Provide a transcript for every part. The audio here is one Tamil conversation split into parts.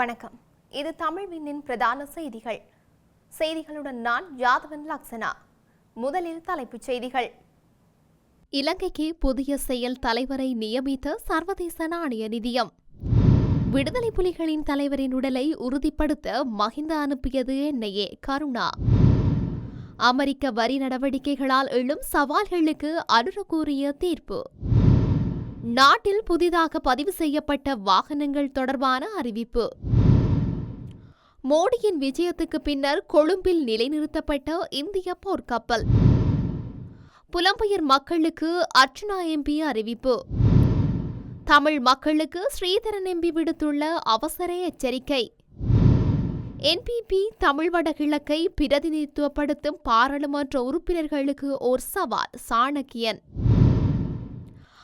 வணக்கம். இது தமிழ் விண்ணின் பிரதான செய்திகள். செய்திகளுடன் நான் யாதவன் லக்ஷனா. முதலில் தலைப்புச் செய்திகள். இலங்கைக்கு புதிய செயல் தலைவரை நியமித்த சர்வதேச நாணய நிதியம். விடுதலை புலிகளின் தலைவரின் உடலை உறுதிப்படுத்த மஹிந்த அனுப்பியது என்னையே கருணா. அமெரிக்க வரி நடவடிக்கைகளால் எழும் சவால்களுக்கு அனுர கூறிய தீர்ப்பு. நாட்டில் புதிதாக பதிவு செய்யப்பட்ட வாகனங்கள் தொடர்பான அறிவிப்பு. மோடியின் விஜயத்துக்கு பின்னர் கொழும்பில் நிலைநிறுத்தப்பட்ட இந்திய போர்க்கப்பல். புலம்பெயர் மக்களுக்கு அர்ச்சனா எம்பி அறிவிப்பு. தமிழ் மக்களுக்கு ஸ்ரீதரன் எம்பி விடுத்துள்ள அவசர எச்சரிக்கை. என்பிபி தமிழ் வடகிழக்கை பிரதிநிதித்துவப்படுத்தும் பாராளுமன்ற உறுப்பினர்களுக்கு ஓர் சவால் சாணக்கியன்.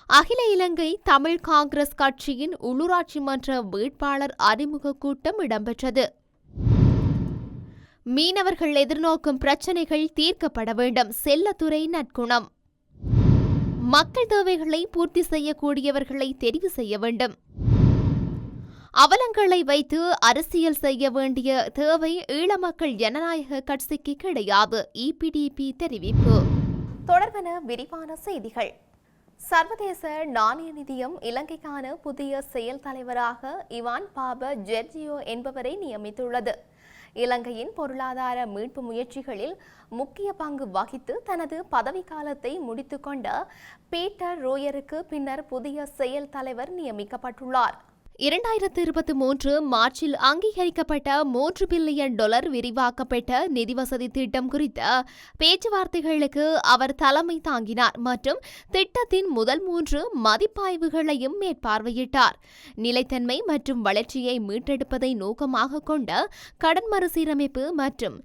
அகில இலங்கை தமிழ் காங்கிரஸ் கட்சியின் உள்ளூராட்சி மன்ற வேட்பாளர் அறிமுக கூட்டம் இடம்பெற்றது. மீனவர்கள் எதிர்நோக்கும் பிரச்சினைகள் தீர்க்கப்பட வேண்டும். செல்லத்துறை நற்குணம். மக்கள் தேவைகளை பூர்த்தி செய்யக்கூடியவர்களை தெரிவு செய்ய வேண்டும். அவலங்களை வைத்து அரசியல் செய்ய வேண்டிய தேவை ஈழ மக்கள் ஜனநாயக கட்சிக்கு கிடையாது. இபிடிபி தெரிவிப்பு. தொடர்பென விரிவான செய்திகள். சர்வதேச நாணய நிதியம் இலங்கைக்கான புதிய செயல் தலைவராக இவான் பாப ஜெர்ஜியோ என்பவரை நியமித்துள்ளது. இலங்கையின் பொருளாதார மீட்பு முயற்சிகளில் முக்கிய பங்கு வகித்து தனது பதவிக்காலத்தை முடித்துக்கொண்ட பீட்டர் ரோயருக்கு பின்னர் புதிய செயல் தலைவர் நியமிக்கப்பட்டுள்ளார். இரண்டாயிரத்து இருபத்தி மூன்று மார்ச்சில் அங்கீகரிக்கப்பட்ட மூன்று பில்லியன் டாலர் விரிவாக்கப்பட்ட நிதி வசதி திட்டம் குறித்த பேச்சுவார்த்தைகளுக்கு அவர் தலைமை தாங்கினார் மற்றும் திட்டத்தின் முதல் மூன்று மதிப்பாய்வுகளையும் மேற்பார்வையிட்டார். நிலைத்தன்மை மற்றும் வளர்ச்சியை மீட்டெடுப்பதை நோக்கமாக கொண்ட கடன் மறுசீரமைப்பு மற்றும்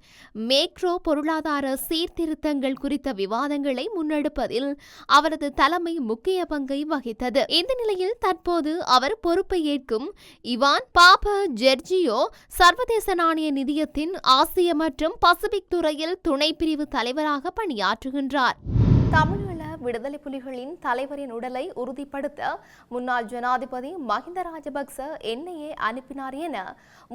மேக்ரோ பொருளாதார சீர்திருத்தங்கள் குறித்த விவாதங்களை முன்னெடுப்பதில் அவரது தலைமை முக்கிய பங்கை வகித்தது. இந்த நிலையில் தற்போது அவர் பொறுப்பை ஏற்கும் இவான் பாப ஜெர்ஜியோ சர்வதேச நாணய நிதியத்தின் ஆசிய மற்றும் பசிபிக் துறையில் துணை பிரிவு தலைவராக பணியாற்றுகின்றார். தமிழீழ விடுதலை புலிகளின் தலைவரின் உடலை உறுதிப்படுத்த முன்னாள் ஜனாதிபதி மஹிந்த ராஜபக்ச என்னையே அனுப்பினார் என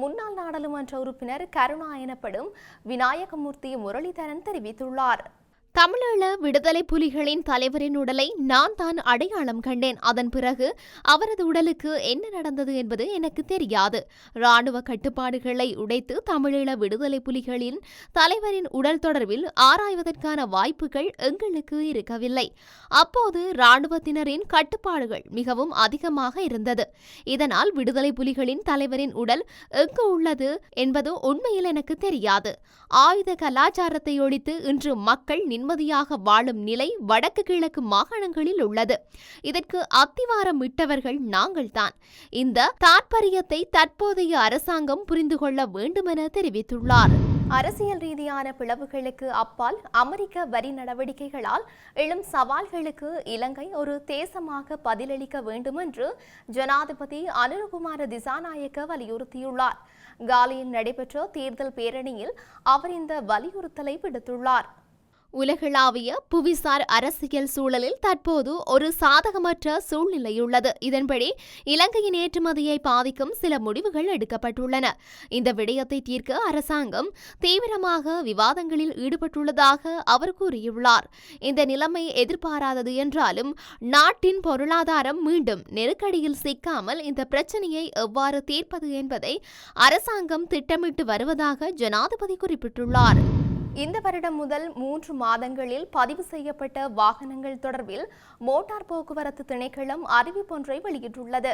முன்னாள் நாடாளுமன்ற உறுப்பினர் கருணா எனப்படும் விநாயகமூர்த்தி முரளிதரன் தெரிவித்துள்ளார். தமிழீழ விடுதலை புலிகளின் தலைவரின் உடலை நான் தான் அடையாளம் கண்டேன். அதன் பிறகு அவரது உடலுக்கு என்ன நடந்தது என்பது எனக்கு தெரியாது. ராணுவ கட்டுப்பாடுகளை உடைத்து தமிழீழ விடுதலை புலிகளின் தலைவரின் உடல் தொடர்பில் ஆராய்வதற்கான வாய்ப்புகள் எங்களுக்கு இருக்கவில்லை. அப்போது ராணுவத்தினரின் கட்டுப்பாடுகள் மிகவும் அதிகமாக இருந்தது. இதனால் விடுதலை புலிகளின் தலைவரின் உடல் எங்கு உள்ளது என்பது உண்மையில் எனக்கு தெரியாது. ஆயுத கலாச்சாரத்தை ஒழித்து இன்று மக்கள் நிம்மதியாக வாழும் நிலை வடக்கு கிழக்கு மாகாணங்களில் உள்ளது. இதற்கு அத்திவாரம் இட்டவர்கள் நாங்கள்தான். இந்த தாற்பயத்தை தற்போதைய அரசாங்கம் புரிந்து கொள்ள வேண்டுமென தெரிவித்துள்ளார். அரசியல் ரீதியான பிளவுகளுக்கு அப்பால் அமெரிக்க வரி நடவடிக்கைகளால் எழும் சவால்களுக்கு இலங்கை ஒரு தேசமாக பதிலளிக்க வேண்டும் என்று ஜனாதிபதி அனுரகுமார திசாநாயக்க வலியுறுத்தியுள்ளார். காலியில் நடைபெற்ற தேர்தல் பேரணியில் அவர் இந்த வலியுறுத்தலை விடுத்துள்ளார். உலகளாவிய புவிசார் அரசியல் சூழலில் தற்போது ஒரு சாதகமற்ற சூழ்நிலையுள்ளது. இதன்படி இலங்கையின் ஏற்றுமதியை பாதிக்கும் சில முடிவுகள் எடுக்கப்பட்டுள்ளன. இந்த விடயத்தை தீர்க்க அரசாங்கம் தீவிரமாக விவாதங்களில் ஈடுபட்டுள்ளதாக அவர் கூறியுள்ளார். இந்த நிலைமை எதிர்பாராதது என்றாலும் நாட்டின் பொருளாதாரம் மீண்டும் நெருக்கடியில் சிக்காமல் இந்த பிரச்சனையை எவ்வாறு தீர்ப்பது என்பதை அரசாங்கம் திட்டமிட்டு வருவதாக ஜனாதிபதி குறிப்பிட்டுள்ளார். இந்த வருடம் முதல் மூன்று மாதங்களில் பதிவு செய்யப்பட்ட வாகனங்கள் தொடர்பில் மோட்டார் போக்குவரத்து திணைக்களம் அறிவிப்பொன்றை வெளியிட்டுள்ளது.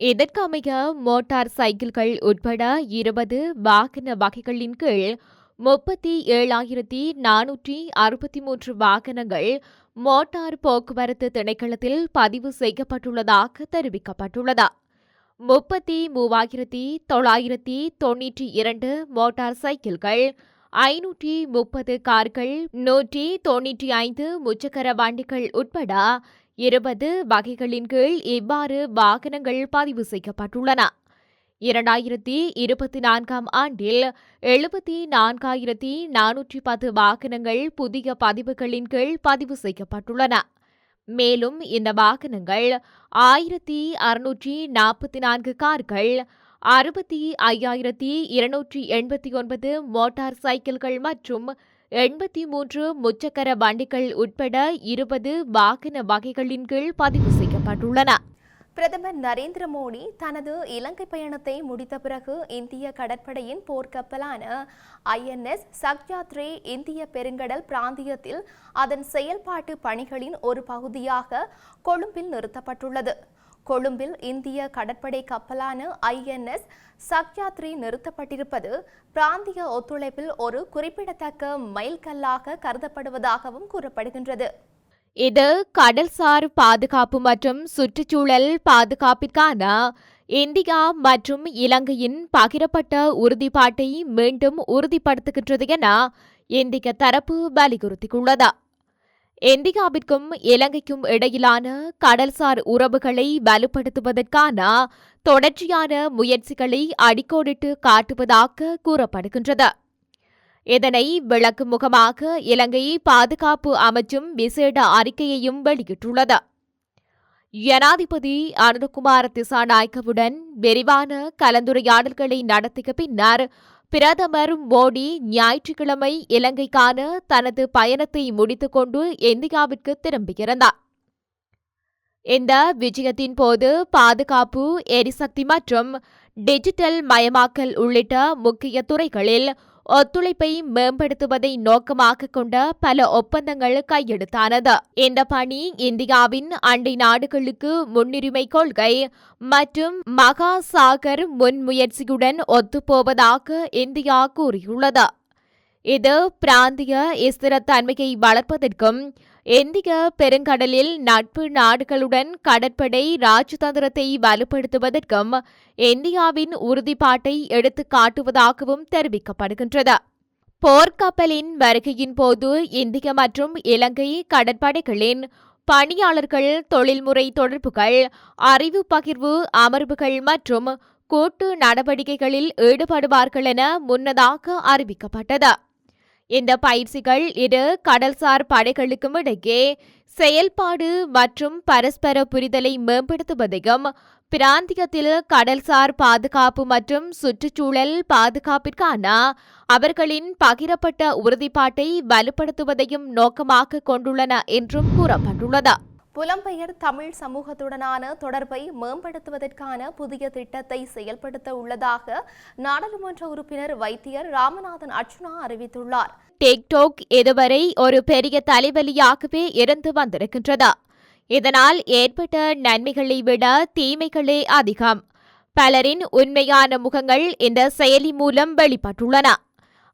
இதற்கமைய மோட்டார் சைக்கிள்கள் உட்பட இருபது வாகன வகைகளின் கீழ் முப்பத்தி ஏழாயிரத்தி நானூற்றி அறுபத்தி மூன்று வாகனங்கள் மோட்டார் போக்குவரத்து திணைக்களத்தில் பதிவு செய்யப்பட்டுள்ளதாக தெரிவிக்கப்பட்டுள்ளது. முப்பத்தி மூவாயிரத்தி தொள்ளாயிரத்தி தொன்னூற்றி இரண்டு மோட்டார் சைக்கிள்கள் ஐநூற்றி முப்பது கார்கள் நூற்றி தொன்னூற்றி ஐந்து முச்சக்கர வண்டிகள் உட்பட இருபது வகைகளின் கீழ் இவ்வாறு வாகனங்கள் பதிவு செய்யப்பட்டுள்ளன. இரண்டாயிரத்தி இருபத்தி நான்காம் ஆண்டில் எழுபத்தி நான்காயிரத்தி நானூற்றி பத்து வாகனங்கள் புதிய பதிவுகளின் கீழ் பதிவு செய்யப்பட்டுள்ளன. மேலும் இந்த வாகனங்கள் ஆயிரத்தி அறுநூற்றி நாற்பத்தி நான்கு கார்கள் அறுபத்தி ஐயாயிரத்தி இருநூற்றி எண்பத்தி ஒன்பது மோட்டார் சைக்கிள்கள் மற்றும் எண்பத்தி மூன்று முச்சக்கர வண்டிகள் உட்பட இருபது வாகன வகைகளின் கீழ் பதிவு செய்யப்பட்டுள்ளன. பிரதமர் நரேந்திர மோடி தனது இலங்கை பயணத்தை முடித்த பிறகு இந்திய கடற்படையின் போர்க்கப்பலான ஐஎன்எஸ் சக்யாத்ரே இந்திய பெருங்கடல் பிராந்தியத்தில் அதன் செயல்பாட்டு பணிகளின் ஒரு பகுதியாக கொழும்பில் நிறுத்தப்பட்டுள்ளது. கொழும்பில் இந்திய கடற்படை கப்பலான ஐஎன்எஸ் சக்யாத்ரி நிறுத்தப்பட்டிருப்பது பிராந்திய ஒத்துழைப்பில் ஒரு குறிப்பிடத்தக்க மைல்கல்லாக கருதப்படுவதாகவும் கூறப்படுகின்றது. இது கடல்சார் பாதுகாப்பு மற்றும் சுற்றுச்சூழல் பாதுகாப்பிற்கான இந்தியா மற்றும் இலங்கையின் பகிரப்பட்ட உறுதிப்பாட்டை மீண்டும் உறுதிப்படுத்துகின்றது என இந்திய தரப்பு வலியுறுத்தியுள்ளது. இந்தியாவிற்கும் இலங்கைக்கும் இடையிலான கடல்சார் உறவுகளை வலுப்படுத்துவதற்கான தொடர்ச்சியான முயற்சிகளை அடிக்கோடிட்டு காட்டுவதாக கூறப்படுகின்றது. இதனை விளக்கும் முகமாக இலங்கை பாதுகாப்பு அமைச்சும் விசேட அறிக்கையையும் வெளியிட்டுள்ளது. ஜனாதிபதி அனுகுமார திசாநாயக்கவுடன் விரிவான கலந்துரையாடல்களை நடத்திய பின்னர் பிரதமர் மோடி ஞாயிற்றுக்கிழமை இலங்கைக்கான தனது பயணத்தை முடித்துக்கொண்டு இந்தியாவிற்கு திரும்பியிருந்தார். இந்த விஜயத்தின் போது பாதுகாப்பு எரிசக்தி மற்றும் டிஜிட்டல் மயமாக்கல் உள்ளிட்ட முக்கிய துறைகளில் ஒத்துழைப்பை மேம்படுத்துவதை நோக்கமாக கொண்ட பல ஒப்பந்தங்கள் கையெழுத்தானது. இந்த பணி இந்தியாவின் அண்டை நாடுகளுக்கு முன்னுரிமை கொள்கை மற்றும் மகா சாகர் முன்முயற்சியுடன் ஒத்துப்போவதாக இந்தியா கூறியுள்ளது. இது பிராந்திய ஸ்திரத்தன்மையை வளர்ப்பதற்கும் இந்திய பெருங்கடலில் நட்பு நாடுகளுடன் கடற்படை ராஜதந்திரத்தை வலுப்படுத்துவதற்கும் இந்தியாவின் உறுதிப்பாட்டை எடுத்துக் காட்டுவதாகவும் தெரிவிக்கப்படுகின்றது. போர்க்கப்பலின் வருகையின் போது இந்திய மற்றும் இலங்கை கடற்படைகளின் பணியாளர்கள் தொழில்முறை தொடர்புகள் அறிவு பகிர்வு அமர்வுகள் மற்றும் கூட்டு நடவடிக்கைகளில் ஈடுபடுவார்கள் என முன்னதாக அறிவிக்கப்பட்டது. இந்த பயிற்சிகள் இரு கடல்சார் படைகளுக்கும் இடையே செயல்பாடு மற்றும் பரஸ்பர புரிதலை மேம்படுத்துவதையும் பிராந்தியத்தில் கடல்சார் பாதுகாப்பு மற்றும் சுற்றுச்சூழல் பாதுகாப்பிற்கான அவர்களின் பகிரப்பட்ட உறுதிப்பாட்டை வலுப்படுத்துவதையும் நோக்கமாக கொண்டுள்ளன என்றும் கூறப்பட்டுள்ளது. புலம்பெயர் தமிழ் சமூகத்துடனான தொடர்பை மேம்படுத்துவதற்கான புதிய திட்டத்தை செயல்படுத்த உள்ளதாக நாடாளுமன்ற உறுப்பினர் வைத்தியர் ராமநாதன் அர்ச்சுனா அறிவித்துள்ளார். டிக்டாக் இதுவரை ஒரு பெரிய தலைவலியாகவே இருந்து வந்திருக்கின்றது. இதனால் ஏற்பட்ட நன்மைகளை விட தீமைகளே அதிகம். பலரின் உண்மையான முகங்கள் இந்த செயலி மூலம் வெளிப்பட்டுள்ளன.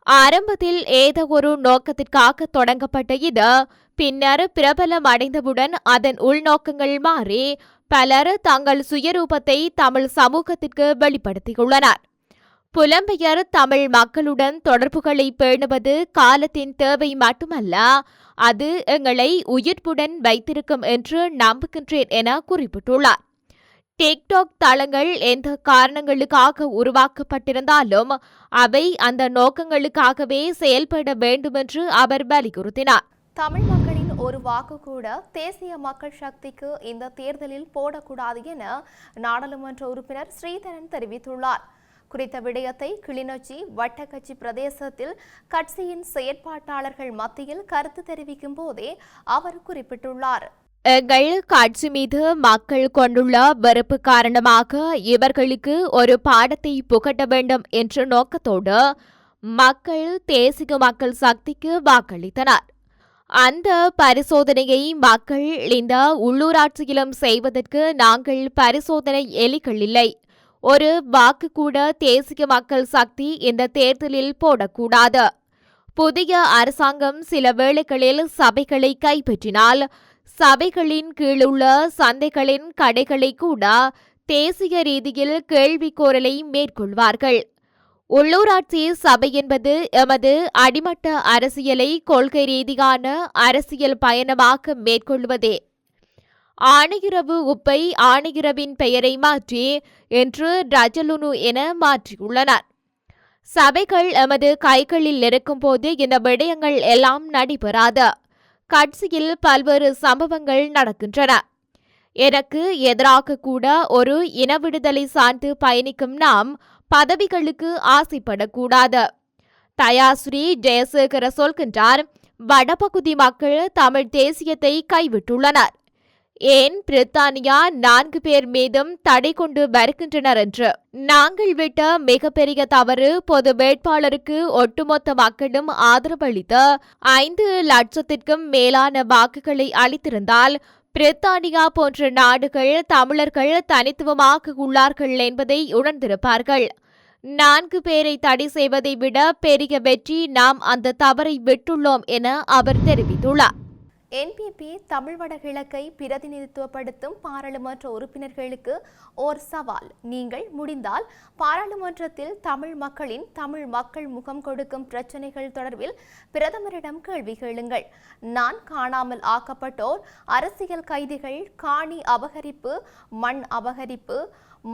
ஆரம்பத்தில் ஏதோ ஒரு நோக்கத்திற்காக தொடங்கப்பட்ட இது பின்னர் பிரபலம் அடைந்தவுடன் அதன் உள்நோக்கங்கள் மாறி பலர் தங்கள் சுயரூபத்தை தமிழ் சமூகத்திற்கு வெளிப்படுத்தியுள்ளனர். புலம்பெயர் தமிழ் மக்களுடன் தொடர்புகளை பேணுவது காலத்தின் தேவை மட்டுமல்ல அது எங்களை உயிர்ப்புடன் வைத்திருக்கும் என்று நம்புகின்றேன் என குறிப்பிட்டுள்ளார். டிக்டாக் தளங்கள் எந்த காரணங்களுக்காக உருவாக்கப்பட்டிருந்தாலும் அவை அந்த நோக்கங்களுக்காகவே செயல்பட வேண்டுமென்று அவர் வலியுறுத்தினார். தமிழ் ஒரு வாக்கு கூட தேசிய மக்கள் சக்திக்கு இந்த தேர்தலில் போடக்கூடாது என நாடாளுமன்ற உறுப்பினர் ஸ்ரீதரன் தெரிவித்துள்ளார். குறித்த விடயத்தை கிளிநொச்சி வட்டக்கட்சி பிரதேசத்தில் கட்சியின் செயற்பாட்டாளர்கள் மத்தியில் கருத்து தெரிவிக்கும் போதே அவர் குறிப்பிட்டுள்ளார். எங்கள் கட்சி மீது மக்கள் கொண்டுள்ள வெறுப்பு காரணமாக இவர்களுக்கு ஒரு பாடத்தை புகட்ட வேண்டும் என்ற நோக்கத்தோடு மக்கள் தேசிய மக்கள் சக்திக்கு வாக்களித்தனர். அந்த பரிசோதனையை மக்கள் இந்த உள்ளூராட்சியிலும் செய்வதற்கு நாங்கள் பரிசோதனை எலிகள் இல்லை. ஒரு வாக்கு கூட தேசிய மக்கள் சக்தி இந்த தேர்தலில் போடக்கூடாது. புதிய அரசாங்கம் சில வேளைகளில் சபைகளை கைப்பற்றினால் சபைகளின் கீழுள்ள சந்தைகளின் கடைகளை கூட தேசிய ரீதியில் கேள்விக்கோரலை மேற்கொள்வார்கள். உள்ளூராட்சி சபை என்பது எமது அடிமட்ட அரசியலை கொள்கை ரீதியான அரசியல் பயணமாக மேற்கொள்வதே. ஆணையிரவு உப்பை ஆணையிரவின் பெயரை மாற்றி என்று ரஜலுனு என மாற்றியுள்ளனர். சபைகள் எமது கைகளில் இருக்கும்போது இந்த விடயங்கள் எல்லாம் நடைபெறாது. கட்சியில் பல்வேறு சம்பவங்கள் நடக்கின்றன. எனக்கு எதிராக கூட ஒரு இன விடுதலை சார்ந்து பயணிக்கும் நாம் பதவிகளுக்கு ஆசைப்படக்கூடாது. தயாஸ்ரீ ஜெயசேகர சொல்கின்றார் வடபகுதி மக்கள் தமிழ் தேசியத்தை கைவிட்டுள்ளனர். ஏன் பிரித்தானியா நான்கு பேர் மீதும் தடை கொண்டு வருகின்றனர் என்று? நாங்கள் விட்ட மிகப்பெரிய தவறு பொது வேட்பாளருக்கு ஒட்டுமொத்த மக்களும் ஆதரவளித்த ஐந்து லட்சத்திற்கும் மேலான வாக்குகளை அளித்திருந்தால் பிரித்தானியா போன்ற நாடுகள் தமிழர்கள் தனித்துவமாக உள்ளார்கள் என்பதை உணர்ந்திருப்பார்கள். நான்கு பேரை தடை செய்வதை விட பெரிய வெற்றி நாம் அந்த தவறை விட்டுள்ளோம் என அவர் தெரிவித்துள்ளார். என்பிபி தமிழ் வடகிழக்கை பிரதிநிதித்துவப்படுத்தும் பாராளுமன்ற உறுப்பினர்களுக்கு ஓர் சவால். நீங்கள் முடிந்தால் பாராளுமன்றத்தில் தமிழ் மக்களின் தமிழ் மக்கள் முகம் கொடுக்கும் பிரச்சனைகள் தொடர்பில் பிரதமரிடம் கேள்வி கேளுங்கள். நான் காணாமல் ஆக்கப்பட்டோர் அரசியல் கைதிகள் காணி அபகரிப்பு மண் அபகரிப்பு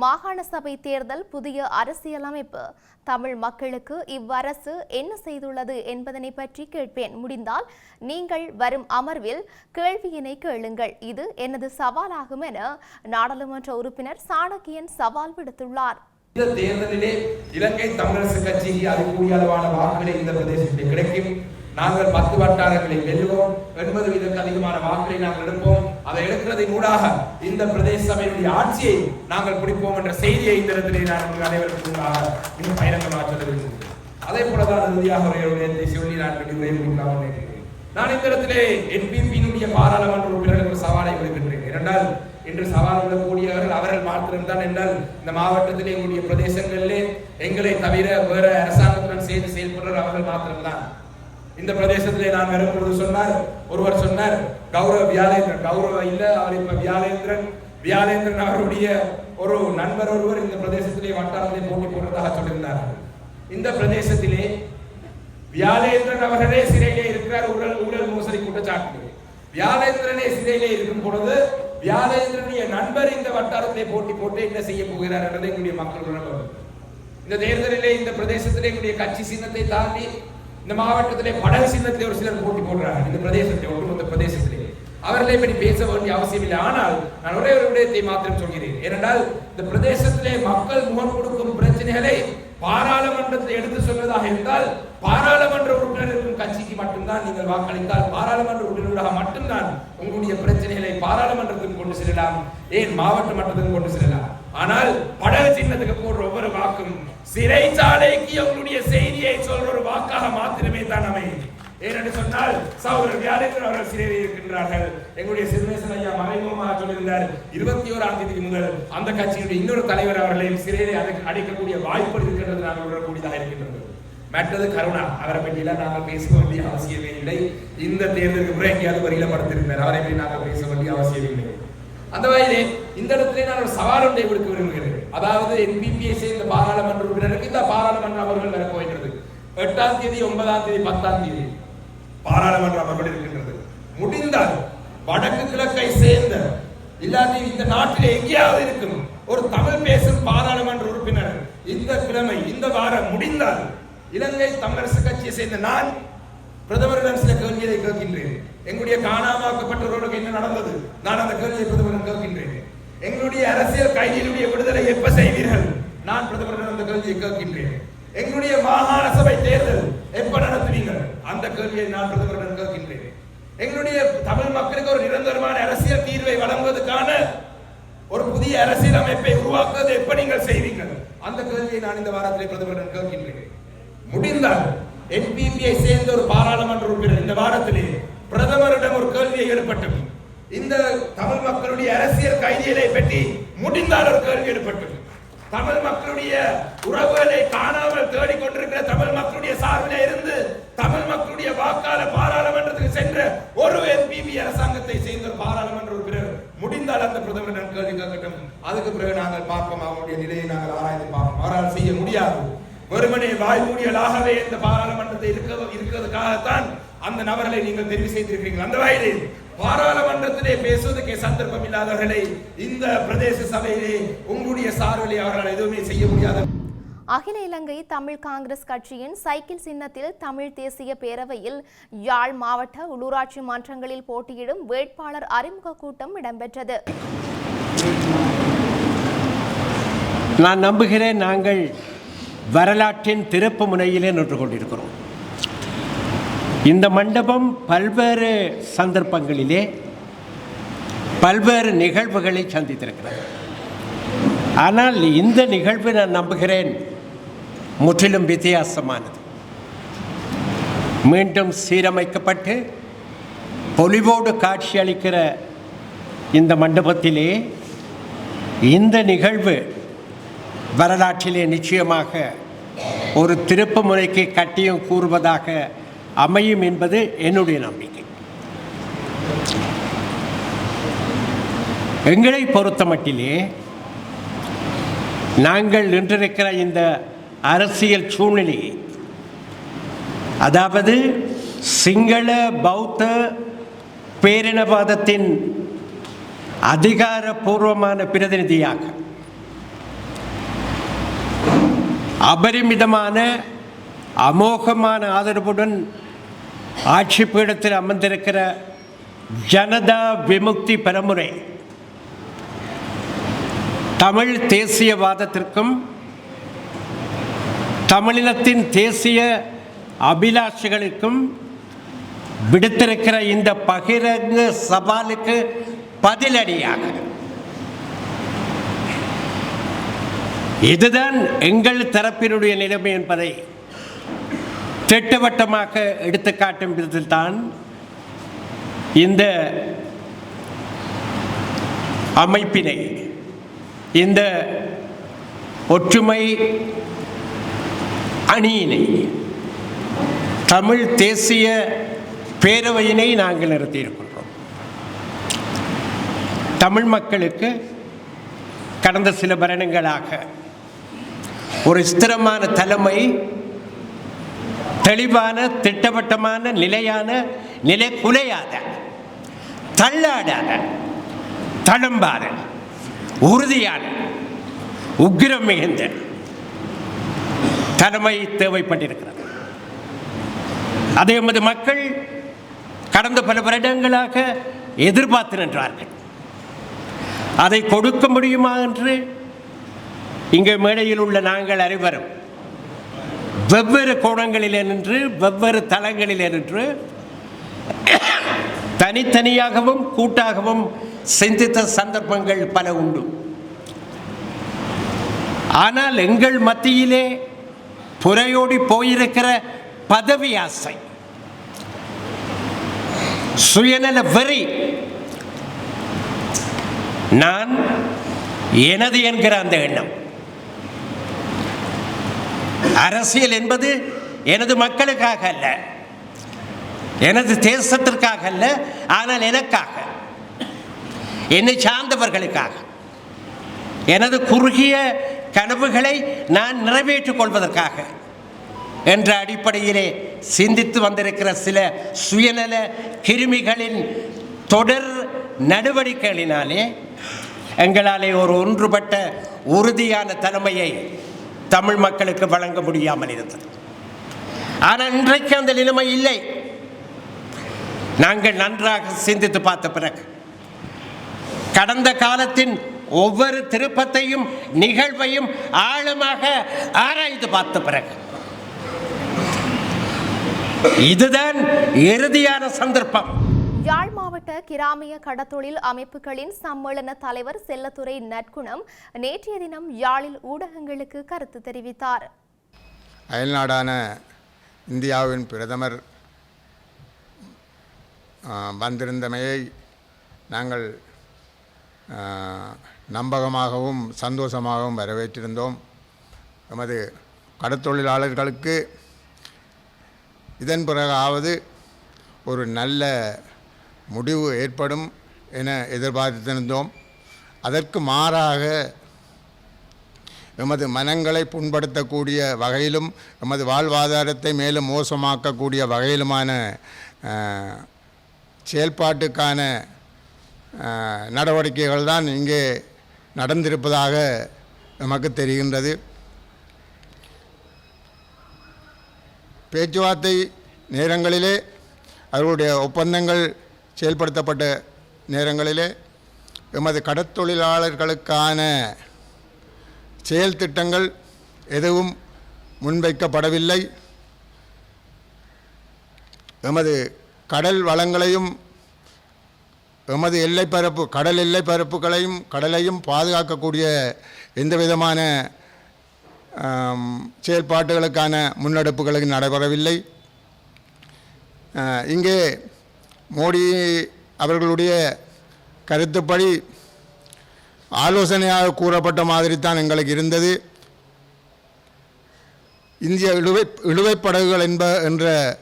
மாகாண சபை தேர்தல் புதிய அரசியலமைப்பு. தமிழ் மக்களுக்கு இவ்வரசு என்ன செய்துள்ளது என்பதனை பற்றி கேட்பேன். முடிந்தால் நீங்கள் வரும் அமர்வில் கேள்வியினை கேளுங்கள். இது எனது சவாலாகும் என நாடாளுமன்ற உறுப்பினர் சாணக்கியன் சவால் விடுத்துள்ளார். இந்த தேர்தலிலே இலங்கை தமிழரசு கட்சிக்கு அதிகூடிய அளவான வாக்குகளை இந்த பிரதேசத்தில் கிடைக்கும். நாங்கள் பத்து வட்டாரங்களை வெல்லுவோம். எண்பது வீதத்துக்கு அதிகமான வாக்குகளை நாங்கள் எடுப்போம். அதை எடுக்கிறதை ஊடாக இந்த பிரதேச சபையினுடைய ஆட்சியை நாங்கள் பிடிப்போம் என்ற செய்தியை இந்த இடத்திலே நான் உங்கள் அனைவருக்குள்ளாக இன்னும் பகிரங்கமாக சொல்ல விரும்புகிறேன் அதே போலதான் இறுதியாக ஒரு விடயத்தை சொல்லி நான் விடுமுறை முடிக்கலாம் நினைக்கிறேன் நான் இந்த இடத்திலே என்பிபியினுடைய பாராளுமன்ற உறுப்பினர்களுக்கு சவாலை விடுகின்றேன் இரண்டால் இன்று சவால் விடக்கூடியவர்கள் அவர்கள் மாத்திரம்தான் என்றால் இந்த மாவட்டத்திலே எங்களுடைய பிரதேசங்களிலே எங்களை தவிர வேற அரசாங்கத்துடன் சேர்ந்து செயல்படுற அவர்கள் மாத்திரம்தான். இந்த பிரதேசத்திலே நான் வரும் பொழுது சொன்னார் ஒருவர் சொன்னார் கௌரவ வியாலேந்திரன் கௌரவ இல்ல அவர் இப்ப வியாலேந்திரன் வியாலேந்திரன் அவருடைய ஒரு நண்பர் ஒருவர் இந்த பிரதேசத்திலே வட்டாரத்திலே போட்டி போடுறதாக சொல்லியிருந்தார். இந்த பிரதேசத்திலே வியாலேந்திரன் அவர்களே சிறையிலே இருக்கிறார். ஊழல் ஊழல் மோசடி குற்றச்சாட்டுகளை வியாழேந்திரனே சிறையிலே இருக்கும் பொழுது வியாழேந்திரனுடைய நண்பர் இந்த வட்டாரத்திலே போட்டி போட்டு என்ன செய்ய போகிறார் என்றதை எங்களுடைய மக்கள் உணர்வு இந்த தேர்தலிலே இந்த பிரதேசத்திலே எங்களுடைய கட்சி சின்னத்தை தாண்டி இந்த மாவட்டத்திலே படகு சின்னத்திலே ஒரு சிலர் போட்டி போடுறாங்க. இந்த பிரதேசத்திலே ஒட்டுமொத்த பிரதேசத்திலே. அவர்களை பற்றி பேச வேண்டிய அவசியம் இல்லை. ஆனால் நான் ஒரே ஒரு விடயத்தை மாத்திரம் சொல்கிறேன். ஏனென்றால் இந்த பிரதேசத்திலே மக்கள் முகம் கொடுக்கும் பிரச்சனைகளை பாராளுமன்றத்தில் எடுத்து சொல்வதாக இருந்தால் பாராளுமன்ற உறுப்பினர் இருக்கும் கட்சிக்கு மட்டும்தான் நீங்கள் வாக்களித்தால் பாராளுமன்ற உறுப்பினராக மட்டும்தான் உங்களுடைய பிரச்சனைகளை பாராளுமன்றத்துக்கு கொண்டு செல்லலாம் ஏன் மாவட்ட மட்டத்துக்கு கொண்டு செல்லலாம். ஆனால் படகு சின்னத்துக்கு போடுற ஒவ்வொரு வாக்கும் சிறைச்சாலைக்கு உங்களுடைய செய்தியை சொல்ற ஒரு வாக்காக மாத்திரமே தான் அமையும். ஏனென்று சொன்னால் சகோதரர் வியாழேந்திரன் அவர்கள் சிறையில் இருக்கின்றார்கள். எங்களுடைய சிறுநேசன் ஐயா மறைமுகமாக சொல்லியிருந்தார் இருபத்தி ஓராம் தேதி முதல் அந்த கட்சியினுடைய இன்னொரு தலைவர் அவர்களையும் சிறையில் அடைக்கக்கூடிய வாய்ப்பு இருக்கின்றது நாங்கள் உணரக்கூடியதாக இருக்கின்றது. மற்றது கருணா அவரை பற்றியெல்லாம் நாங்கள் பேச வேண்டிய அவசியமே இல்லை. இந்த தேர்தலுக்கு முறை எங்கேயாவது வரியில படுத்திருந்தார். அவரை பற்றி நாங்கள் பேச வேண்டிய அவசியம் இல்லை. அந்த வகையிலே இந்த இடத்துல நான் ஒரு சவால் ஒன்றை கொடுக்க விரும்புகிறேன். அதாவது என்பிபியை சேர்ந்த பாராளுமன்ற உறுப்பினருக்கு இந்த பாராளுமன்ற அவர்கள் வரப்போகின்றது எட்டாம் தேதி ஒன்பதாம் தேதி பத்தாம் தேதி. பாராளுமன்ற அமர்வுகள் இருக்கின்றது. முடிந்தால் வடக்கு கிழக்கை சேர்ந்த இல்லாட்டி இந்த நாட்டில் எங்கேயாவது இருக்கும் ஒரு தமிழ் பேசும் பாராளுமன்ற உறுப்பினர் இந்த கிழமை இந்த வாரம் முடிந்தால் இலங்கை தமிழரசு கட்சியை சேர்ந்த நான் பிரதமரிடம் சில கேள்விகளை கேட்கின்றேன். எங்களுடைய காணாமாக்கப்பட்டவர்களுக்கு என்ன நடந்தது? நான் அந்த கேள்வியை பிரதமரிடம் கேட்கின்றேன். எங்களுடைய அரசியல் கைதியினுடைய விடுதலை எப்ப செய்வீர்கள்? நான் பிரதமரிடம் அந்த கேள்வியை கேட்கின்றேன். எங்களுடைய மாகாண சபை தேர்தல் எப்ப நடக்கும்? அந்த கேள்வியை நான் பிரதமரிடம் கேட்கின்றேன். எங்களுடைய தமிழ் மக்களுக்கு ஒரு நிரந்தரமான அரசியல் தீர்வை வழங்குவதற்கான ஒரு புதிய அரசியல் அமைப்பை உருவாக்குவது எப்படி நீங்கள் செய்வீர்கள்? அந்த கேள்வியை நான் இந்த வாரத்திலே பிரதமரிடம் கேட்கின்றேன். முடிந்தால் என்பிபியை சேர்ந்த ஒரு பாராளுமன்ற உறுப்பினர் இந்த வாரத்திலே பிரதமரிடம் ஒரு கேள்வியை எழுப்பட்டும். இந்த தமிழ் மக்களுடைய அரசியல் கைதிகளை பற்றி முடிந்தால் ஒரு கேள்வி எழுப்பட்டும். தமிழ் மக்களுடைய உறவுகளை காணாமல் தேடிக்கொண்டிருக்கிற தமிழ் மக்களுடைய சார்பில் இருந்து தமிழ் மக்களுடைய வாக்காள பாராளுமன்றத்துக்கு சென்ற ஒரு என்பிபி அரசாங்கத்தை சேர்ந்த பாராளுமன்ற உறுப்பினர் முடிந்தால் அந்த பிரதமர் கேள்வி கேட்கட்டும். அதுக்கு பிறகு நாங்கள் பார்ப்போம். அவனுடைய நிலையை நாங்கள் ஆராய்ந்து பார்ப்போம். ஆனால் செய்ய முடியாது. வெறுமனே வாய்மூடியலாகவே இந்த பாராளுமன்றத்தை இருக்க இருக்கிறதுக்காகத்தான் அந்த நபர்களை நீங்கள் தெரிவு செய்திருக்கிறீர்கள். அந்த வகையில் பாராளுமன்றத்திலே பேசுவதற்கே சந்தர்ப்பம் இல்லாதவர்களை இந்த பிரதேச சபையிலே உங்களுடைய சார்பிலே அவர்களால் எதுவுமே செய்ய முடியாத அகில இலங்கை தமிழ் காங்கிரஸ் கட்சியின் சைக்கிள் சின்னத்தில் தமிழ் தேசிய பேரவையில் யாழ் மாவட்ட உள்ளூராட்சி மன்றங்களில் போட்டியிடும் வேட்பாளர் அறிமுக கூட்டம் இடம்பெற்றது. நான் நம்புகிறேன் நாங்கள் வரலாற்றின் திருப்பு முனையிலே நின்று கொண்டிருக்கிறோம். இந்த மண்டபம் பல்வேறு சந்தர்ப்பங்களிலே பல்வேறு நிகழ்வுகளை சந்தித்திருக்கிறது. ஆனால் இந்த நிகழ்வு நான் நம்புகிறேன் முற்றிலும் வித்தியாசமானது. மீண்டும் சீரமைக்கப்பட்டு பொலிவோடு காட்சியளிக்கிற இந்த மண்டபத்திலே இந்த நிகழ்வு வரலாற்றிலே நிச்சயமாக ஒரு திருப்பு முறைக்கு கட்டியம் கூறுவதாக அமையும் என்பது என்னுடைய நம்பிக்கை. எங்களை பொறுத்த மட்டிலே நாங்கள் நின்றிருக்கிற இந்த அரசியல் சூழ்நிலையை அதாவது சிங்கள பௌத்த பேரினவாதத்தின் அதிகாரபூர்வமான பிரதிநிதியாக அபரிமிதமான அமோகமான ஆதரவுடன் ஆட்சி பீடத்தில் அமர்ந்திருக்கிற ஜனதா விமுக்தி பெறமுறை தமிழ் தேசியவாதத்திற்கும் தமிழினத்தின் தேசிய அபிலாஷைகளுக்கும் விடுத்திருக்கிற இந்த பகிரங்க சவாலுக்கு பதிலடியாக இதுதான் எங்கள் தரப்பினுடைய நிலைமை என்பதை திட்டவட்டமாக எடுத்துக்காட்டும் விதத்தில்தான் இந்த அமைப்பினை இந்த ஒற்றுமை அணியினை தமிழ் தேசிய பேரவையினை நாங்கள் நிறுத்தியிருக்கின்றோம். தமிழ் மக்களுக்கு கடந்த சில வருடங்களாக ஒரு ஸ்திரமான தலைமை தெளிவான திட்டவட்டமான நிலையான நிலை குலையாத தள்ளாடாத தளம்பாத உறுதியான உக்கிரம் மிகுந்த தலைமை தேவைப்பட்டிருக்கிறது. அதை எமது மக்கள் கடந்த பல வருடங்களாக எதிர்பார்த்து நின்றார்கள். அதை கொடுக்க முடியுமா என்று இங்கே மேடையில் உள்ள நாங்கள் அனைவரும் வெவ்வேறு கோணங்களிலே நின்று வெவ்வேறு தளங்களிலே நின்று தனித்தனியாகவும் கூட்டாகவும் சிந்தித்த சந்தர்ப்பங்கள் பல உண்டு. ஆனால் எங்கள் மத்தியிலே புறையோடி போயிருக்கிற பதவி ஆசை சுயநல வெறி. நான் எனது என்கிற அந்த எண்ணம். அரசியல் என்பது எனது மக்களுக்காக அல்ல. எனது தேசத்திற்காக அல்ல ஆனால் எனக்காக. என்னை சார்ந்தவர்களுக்காக. எனது குறுகிய கனவுகளை நான் நிறைவேற்றிக் கொள்வதற்காக என்ற அடிப்படையிலே சிந்தித்து வந்திருக்கிற சில சுயநல கிருமிகளின் தொடர் நடவடிக்கைகளினாலே எங்களாலே ஒரு ஒன்றுபட்ட உறுதியான தலைமையை தமிழ் மக்களுக்கு வழங்க முடியாமல் இருந்தது. ஆனால் இன்றைக்கு அந்த நிலைமை இல்லை. நாங்கள் நன்றாக சிந்தித்து பார்த்த பிறகு கடந்த காலத்தின் ஒவ்வொரு திருப்பத்தையும் நிகழ்வையும் ஆழமாக ஆராய்ந்து பார்த்த பிறகு இதுதான் இறுதியான சந்தர்ப்பம். யாழ் மாவட்ட கிராமிய கடத்தொழில் அமைப்புகளின் சம்மேளன தலைவர் செல்லத்துறை நற்குணம் நேற்றைய தினம் யாழில் ஊடகங்களுக்கு கருத்து தெரிவித்தார். அயல்நாடான இந்தியாவின் பிரதமர் வந்திருந்தமையை நாங்கள் நம்பகமாகவும் சந்தோஷமாகவும் வரவேற்றிருந்தோம். எமது கடத்தொழிலாளர்களுக்கு இதன் பிறகாவது ஒரு நல்ல முடிவு ஏற்படும் என எதிர்பார்த்திருந்தோம். அதற்கு மாறாக எமது மனங்களை புண்படுத்தக்கூடிய வகையிலும் எமது வாழ்வாதாரத்தை மேலும் மோசமாக்கக்கூடிய வகையிலுமான செயல்பாட்டுக்கான நடவடிக்கைகள் தான் இங்கே நடந்திருப்பதாக நமக்கு தெரிகின்றது. பேச்சுவார்த்தை நேரங்களிலே அவர்களுடைய ஒப்பந்தங்கள் செயல்படுத்தப்பட்ட நேரங்களிலே எமது கடற்தொழிலாளர்களுக்கான செயல் திட்டங்கள் எதுவும் முன்வைக்கப்படவில்லை. எமது கடல் வளங்களையும் எமது எல்லைப்பரப்பு கடல் எல்லைப்பரப்புகளையும் கடலையும் பாதுகாக்கக்கூடிய எந்த விதமான செயல்பாட்டுகளுக்கான முன்னெடுப்புகளும் நடைபெறவில்லை. இங்கே மோடி அவர்களுடைய கருத்துப்படி ஆலோசனையாக கூறப்பட்ட மாதிரி தான் எங்களுக்கு இருந்தது. இந்திய இழுவை இழுவைப் படகுகள் என்ப என்ற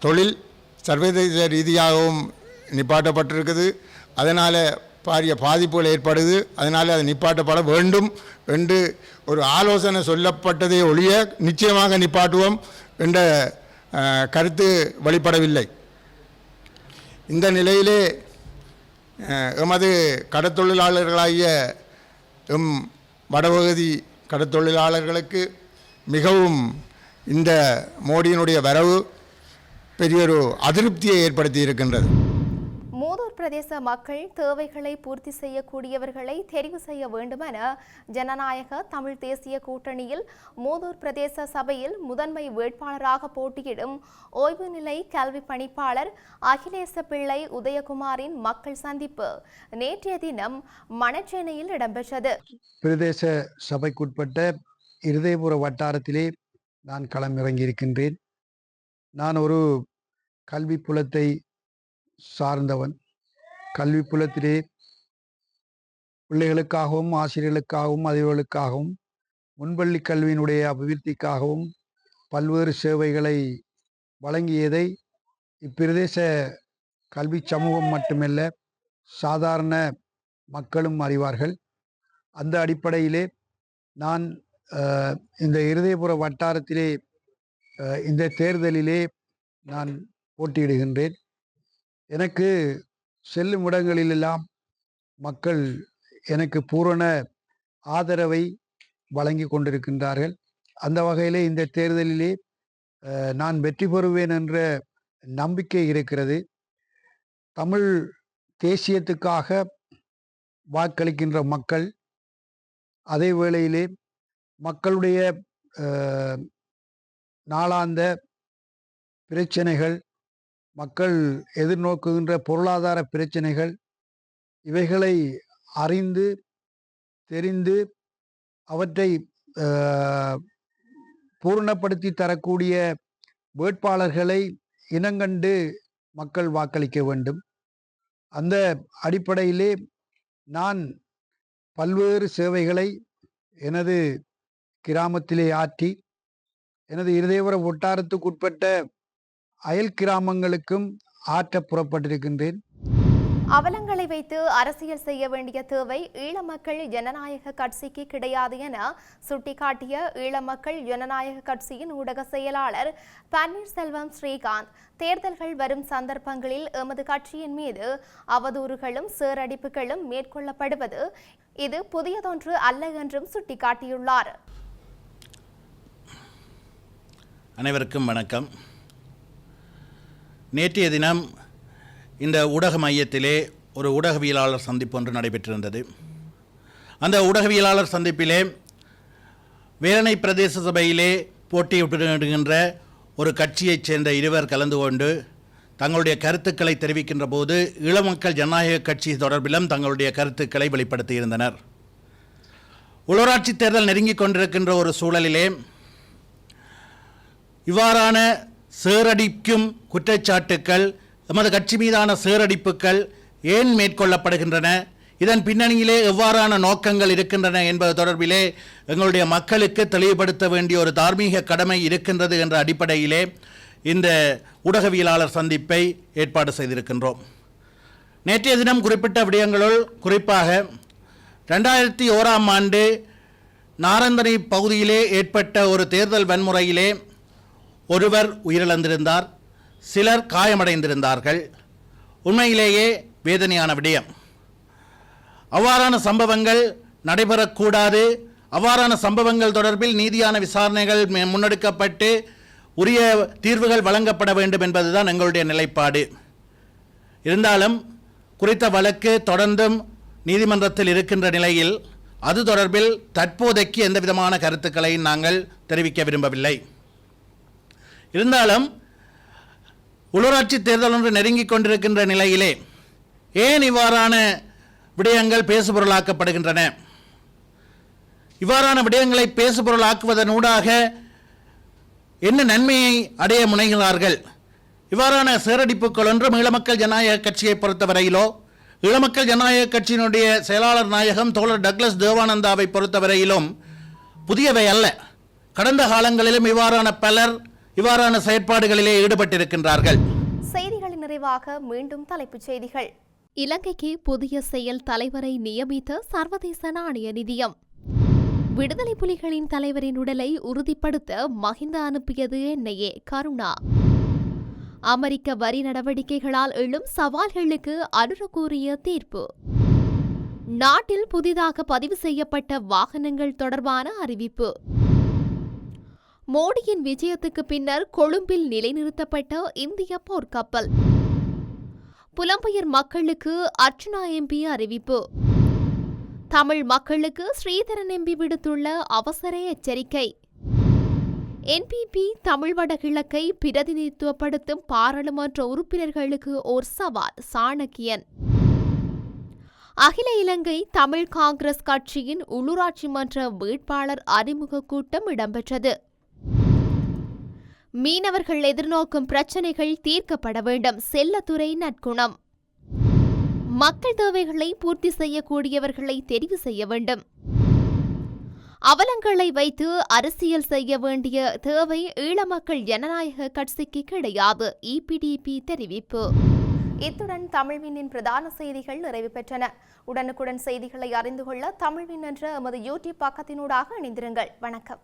தொழில் சர்வதேச ரீதியாகவும் நிப்பாட்டப்பட்டிருக்குது. அதனால் பாரிய பாதிப்புகள் ஏற்படுது. அதனால் அது நிப்பாட்டப்பட வேண்டும் என்று ஒரு ஆலோசனை சொல்லப்பட்டதை ஒழிய நிச்சயமாக நிப்பாட்டுவோம் என்ற கருத்து வெளிப்படவில்லை. இந்த நிலையிலே எமது கடற்தொழிலாளர்களாகிய எம் வடபகுதி கடற்தொழிலாளர்களுக்கு மிகவும் இந்த மோடியினுடைய வரவு பெரியொரு அதிருப்தியை ஏற்படுத்தி இருக்கின்றது மூதூர் பிரதேச மக்கள் தேவைகளை பூர்த்தி செய்யக்கூடியவர்களை தெரிவு செய்ய வேண்டுமென ஜனநாயக தமிழ் தேசிய கூட்டணியில் மூதூர் பிரதேச சபையில் முதன்மை வேட்பாளராக போட்டியிடும் ஓய்வு நிலை கல்வி பணிப்பாளர் அகிலேச பிள்ளை உதயகுமாரின் மக்கள் சந்திப்பு நேற்றைய தினம் மணச்சேனையில் இடம்பெற்றது. பிரதேச சபைக்குட்பட்ட இருதயபுர வட்டாரத்திலே நான் களமிறங்கியிருக்கின்றேன். நான் ஒரு கல்வி புலத்தை சார்ந்தவன். கல்வி புலத்திலே பிள்ளைகளுக்காகவும் ஆசிரியர்களுக்காகவும் அதிபர்களுக்காகவும் முன்பள்ளி கல்வியினுடைய அபிவிருத்திக்காகவும் பல்வேறு சேவைகளை வழங்கியதை இப்பிரதேச கல்வி சமூகம் மட்டுமல்ல சாதாரண மக்களும் அறிவார்கள். அந்த அடிப்படையிலே நான் இந்த இருதயபுர வட்டாரத்திலே இந்த தேர்தலிலே நான் போட்டியிடுகின்றேன். எனக்கு செல்லும் இடங்களிலெல்லாம் மக்கள் எனக்கு பூரண ஆதரவை வழங்கி கொண்டிருக்கின்றார்கள். அந்த வகையிலே இந்த தேர்தலிலே நான் வெற்றி பெறுவேன் என்ற நம்பிக்கை இருக்கிறது. தமிழ் தேசியத்துக்காக வாக்களிக்கின்ற மக்கள் அதே வேளையிலே மக்களுடைய நாளாந்த பிரச்சனைகள் மக்கள் எதிர்நோக்குகின்ற பொருளாதார பிரச்சனைகள் இவைகளை அறிந்து தெரிந்து அவற்றை பூரணப்படுத்தி தரக்கூடிய வேட்பாளர்களை இனங்கண்டு மக்கள் வாக்களிக்க வேண்டும். அந்த அடிப்படையிலே நான் பல்வேறு சேவைகளை எனது கிராமத்திலே ஆற்றி எனது இருதயவர வட்டாரத்துக்குட்பட்ட அயல் கிராமங்களுக்கும் ஆற்ற புறப்பட்டிருக்கின்றேன். அவலங்களை வைத்து அரசியல் செய்ய வேண்டிய தேவை ஈழ மக்கள் ஜனநாயக கட்சிக்கு கிடையாது என சுட்டிக்காட்டிய ஈழ மக்கள் ஜனநாயக கட்சியின் ஊடக செயலாளர் பன்னீர்செல்வம் ஸ்ரீகாந்த் தேர்தல்கள் வரும் சந்தர்ப்பங்களில் எமது கட்சியின் மீது அவதூறுகளும் சேரடிப்புகளும் மேற்கொள்ளப்படுவது இது புதியதொன்று அல்ல என்றும் சுட்டிக்காட்டியுள்ளார். அனைவருக்கும் வணக்கம். நேற்றைய தினம் இந்த ஊடக மையத்திலே ஒரு ஊடகவியலாளர் சந்திப்பு ஒன்று நடைபெற்றிருந்தது. அந்த ஊடகவியலாளர் சந்திப்பிலே வேலனை பிரதேச சபையிலே போட்டியிடுகின்ற ஒரு கட்சியைச் சேர்ந்த இருவர் கலந்து கொண்டு தங்களுடைய கருத்துக்களை தெரிவிக்கின்ற போது இளமக்கள் ஜனநாயக கட்சி தொடர்பிலும் தங்களுடைய கருத்துக்களை வெளிப்படுத்தியிருந்தனர். உள்ளூராட்சி தேர்தல் நெருங்கிக் கொண்டிருக்கின்ற ஒரு சூழலிலே இவ்வாறான சேரடிக்கும் குற்றச்சாட்டுக்கள் எமது கட்சி மீதான சேரடிப்புகள் ஏன் மேற்கொள்ளப்படுகின்றன? இதன் பின்னணியிலே எவ்வாறான நோக்கங்கள் இருக்கின்றன என்பது தொடர்பிலே எங்களுடைய மக்களுக்கு தெளிவுபடுத்த வேண்டிய ஒரு தார்மீக கடமை இருக்கின்றது என்ற அடிப்படையிலே இந்த ஊடகவியலாளர் சந்திப்பை ஏற்பாடு செய்திருக்கின்றோம். நேற்றைய தினம் குறிப்பிட்ட விடயங்களுள் குறிப்பாக ரெண்டாயிரத்தி ஓராம் ஆண்டு நாரந்தனை பகுதியிலே ஏற்பட்ட ஒரு தேர்தல் வன்முறையிலே ஒருவர் உயிரிழந்திருந்தார் சிலர் காயமடைந்திருந்தார்கள். உண்மையிலேயே வேதனையான விடயம். அவ்வாறான சம்பவங்கள் நடைபெறக்கூடாது. அவ்வாறான சம்பவங்கள் தொடர்பில் நீதியான விசாரணைகள் மே- முன்னெடுக்கப்பட்டு உரிய தீர்வுகள் வழங்கப்பட வேண்டும் என்பதுதான் எங்களுடைய நிலைப்பாடு. இருந்தாலும் குறித்த வழக்கு தொடர்ந்தும் நீதிமன்றத்தில் இருக்கின்ற நிலையில் அது தொடர்பில் தற்போதைக்கு எந்த விதமான கருத்துக்களை நாங்கள் தெரிவிக்க விரும்பவில்லை. இருந்தாலும் உள்ளூராட்சி தேர்தல் ஒன்று நெருங்கிக் கொண்டிருக்கின்ற நிலையிலே ஏன் இவ்வாறான விடயங்கள் பேசுபொருளாக்கப்படுகின்றன? இவ்வாறான விடயங்களை பேசுபொருளாக்குவதனூடாக என்ன நன்மையை அடைய முனைகிறார்கள்? இவ்வாறான சேரடிப்புகள் ஒன்றும் ஈழமக்கள் ஜனநாயக கட்சியை பொறுத்தவரையிலோ ஈழமக்கள் ஜனநாயக கட்சியினுடைய செயலாளர் நாயகம் தோழர் டக்ளஸ் தேவானந்தாவை பொறுத்தவரையிலும் புதியவை அல்ல. கடந்த காலங்களிலும் இவ்வாறான பலர் இவ்வாறான செயற்பாடுகளிலே ஈடுபட்டிருக்கின்றார்கள். செய்திகளின் நிறைவாக மீண்டும் தலைப்புச் செய்திகள். இலங்கைக்கு புதிய செயல் தலைவரை நியமித்த சர்வதேச நாணய நிதியம். விடுதலை புலிகளின் தலைவரின் உடலை உறுதிப்படுத்த மஹிந்த அனுப்பியது என்னையே கருணா. அமெரிக்க வரி நடவடிக்கைகளால் எழும் சவால்களுக்கு அனுர கூறிய தீர்ப்பு. நாட்டில் புதிதாக பதிவு செய்யப்பட்ட வாகனங்கள் தொடர்பான அறிவிப்பு. மோடியின் விஜயத்துக்கு பின்னர் கொழும்பில் நிலைநிறுத்தப்பட்ட இந்திய போர்க்கப்பல். புலம்பெயர் மக்களுக்கு அர்ச்சனா எம்பி அறிவிப்பு. தமிழ் மக்களுக்கு ஸ்ரீதரன் எம்பி விடுத்துள்ள அவசர எச்சரிக்கை. என்பிபி தமிழ் வடகிழக்கை பிரதிநிதித்துவப்படுத்தும் பாராளுமன்ற உறுப்பினர்களுக்கு ஓர் சவால் சாணக்கியன். அகில இலங்கை தமிழ் காங்கிரஸ் கட்சியின் உள்ளூராட்சி மன்ற வேட்பாளர் அறிமுக கூட்டம் இடம்பெற்றது. மீனவர்கள் எதிர்நோக்கும் பிரச்சினைகள் தீர்க்கப்பட வேண்டும். செல்லத்துறை நற்குணம். மக்கள் தேவைகளை பூர்த்தி செய்யக்கூடியவர்களை தெரிவு செய்ய வேண்டும். அவலங்களை வைத்து அரசியல் செய்ய வேண்டிய தேவை ஈழ மக்கள் ஜனநாயக கட்சிக்கு கிடையாது. இபிடிபி தெரிவிப்பு. இத்துடன் தமிழ்வினின் பிரதான செய்திகள் நிறைவு பெற்றன. உடனுக்குடன் செய்திகளை அறிந்து கொள்ள தமிழ்வின் என்ற எமது யூடியூப் பக்கத்தினூடாக இணைந்திருங்கள். வணக்கம்.